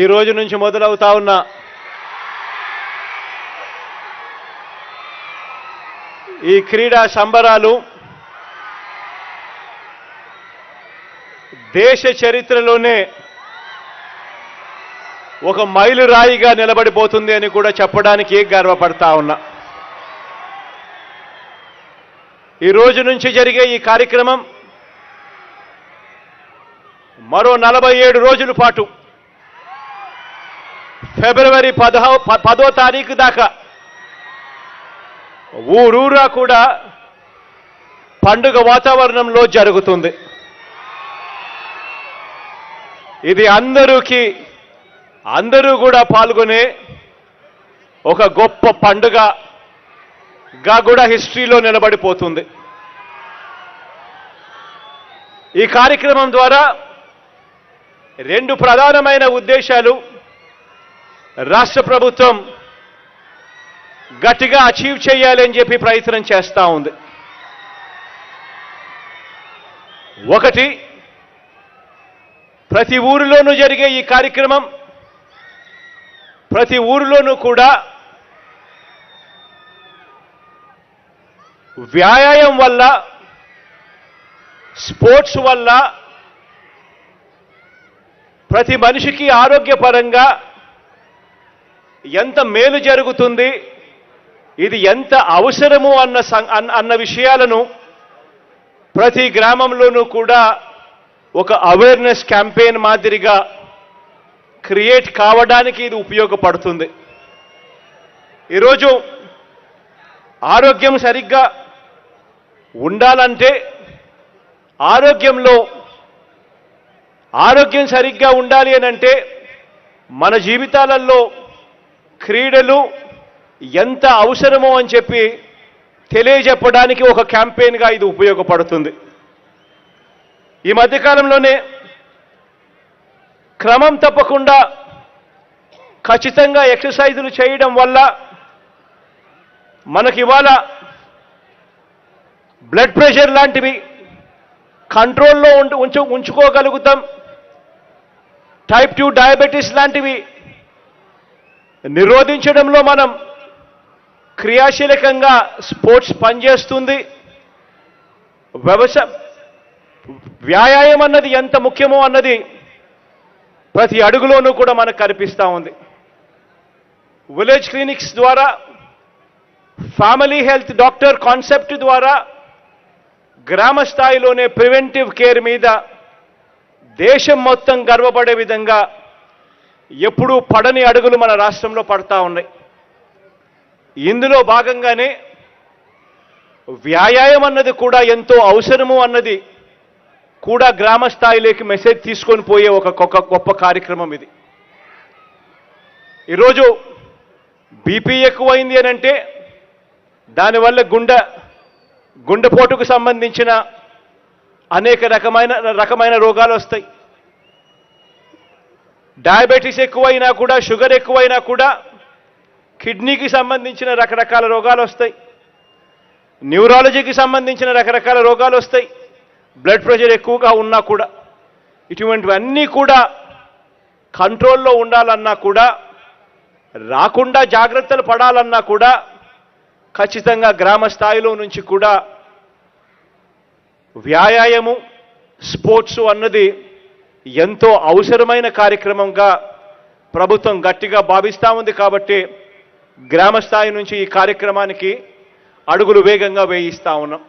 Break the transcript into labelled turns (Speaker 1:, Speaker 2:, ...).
Speaker 1: ఈ రోజు నుంచి మొదలవుతా ఉన్న. ఈ క్రీడా సంబరాలు దేశ చరిత్రలోనే ఒక మైలురాయిగా నిలబడిపోతుంది అని కూడా చెప్పడానికి గర్వపడతా ఉన్నా. ఈ రోజు నుంచి జరిగే ఈ కార్యక్రమం మరో నలభై ఏడు రోజుల పాటు ఫిబ్రవరి పదహో ప- పదో తారీఖు దాకా. ఊరూరా కూడా పండుగ వాతావరణంలో జరుగుతుంది. ఇది అందరికీ అందరూ కూడా పాల్గొనే ఒక గొప్ప పండుగగా కూడా హిస్టరీలో నిలబడిపోతుంది. ఈ కార్యక్రమం ద్వారా రెండు ప్రధానమైన ఉద్దేశాలు రాష్ట్ర ప్రభుత్వం గట్టిగా అచీవ్ చేయాలని చెప్పి ప్రయత్నం చేస్తూ ఉంది. ఒకటి ప్రతి ఊరిలోనూ జరిగే ఈ కార్యక్రమం ప్రతి ఊరిలోనూ కూడా వ్యాయామం వల్ల స్పోర్ట్స్ వల్ల ప్రతి మనిషికి ఆరోగ్యపరంగా ఎంత మేలు జరుగుతుంది? ఇది ఎంత అవసరము అన్న సం- అన్న- అన్న విషయాలను ప్రతి గ్రామంలోనూ కూడా ఒక అవేర్నెస్ క్యాంపెయిన్ మాదిరిగా క్రియేట్ కావడానికి ఇది ఉపయోగపడుతుంది. ఈరోజు ఆరోగ్యం సరిగ్గా ఉండాలంటే ఆరోగ్యంలో ఆరోగ్యం సరిగ్గా ఉండాలి అని అంటే మన జీవితాలలో క్రీడలు ఎంత అవసరమో అని చెప్పి తెలియజెప్పడానికి ఒక క్యాంపెయిన్గా ఇది ఉపయోగపడుతుంది. ఈ మధ్యకాలంలోనే క్రమం తప్పకుండా ఖచ్చితంగా ఎక్సర్సైజులు చేయడం వల్ల మనకి ఇవాళ బ్లడ్ ప్రెషర్ లాంటివి కంట్రోల్లో ఉంచు ఉంచుకోగలుగుతాం. టైప్ టూ డయాబెటీస్ లాంటివి నిరోధించడంలో మనం క్రియాశీలకంగా స్పోర్ట్స్ పనిచేస్తుంది. వ్యవసాయ వ్యాయామం అన్నది ఎంత ముఖ్యమో అన్నది ప్రతి అడుగులోనూ కూడా మనకు కనిపిస్తూ ఉంది. విలేజ్ క్లినిక్స్ ద్వారా ఫ్యామిలీ హెల్త్ డాక్టర్ కాన్సెప్ట్ ద్వారా గ్రామ స్థాయిలోనే ప్రివెంటివ్ కేర్ మీద దేశం మొత్తం గర్వపడే విధంగా ఎప్పుడూ పడని అడుగులు మన రాష్ట్రంలో పడతా ఉన్నాయి. ఇందులో భాగంగానే వ్యాయామం అన్నది కూడా ఎంతో అవసరము అన్నది కూడా గ్రామ స్థాయిలోకి మెసేజ్ తీసుకొని పోయే ఒక గొప్ప గొప్ప కార్యక్రమం ఇది. ఈరోజు బీపీ ఎక్కువైంది అని అంటే దానివల్ల గుండె గుండెపోటుకు సంబంధించిన అనేక రకమైన రకమైన రోగాలు వస్తాయి. డయాబెటీస్ ఎక్కువైనా కూడా షుగర్ ఎక్కువైనా కూడా కిడ్నీకి సంబంధించిన రకరకాల రోగాలు వస్తాయి. న్యూరాలజీకి సంబంధించిన రకరకాల రోగాలు వస్తాయి. బ్లడ్ ప్రెషర్ ఎక్కువగా ఉన్నా కూడా ఇటువంటివన్నీ కూడా కంట్రోల్లో ఉండాలన్నా కూడా రాకుండా జాగ్రత్తలు పడాలన్నా కూడా ఖచ్చితంగా గ్రామ స్థాయిలో నుంచి కూడా వ్యాయామము స్పోర్ట్స్ అన్నది ఎంతో అవసరమైన కార్యక్రమంగా ప్రభుత్వం గట్టిగా భావిస్తూ ఉంది కాబట్టి గ్రామ స్థాయి నుంచి ఈ కార్యక్రమానికి అడుగులు వేగంగా వేయిస్తా ఉన్నాం.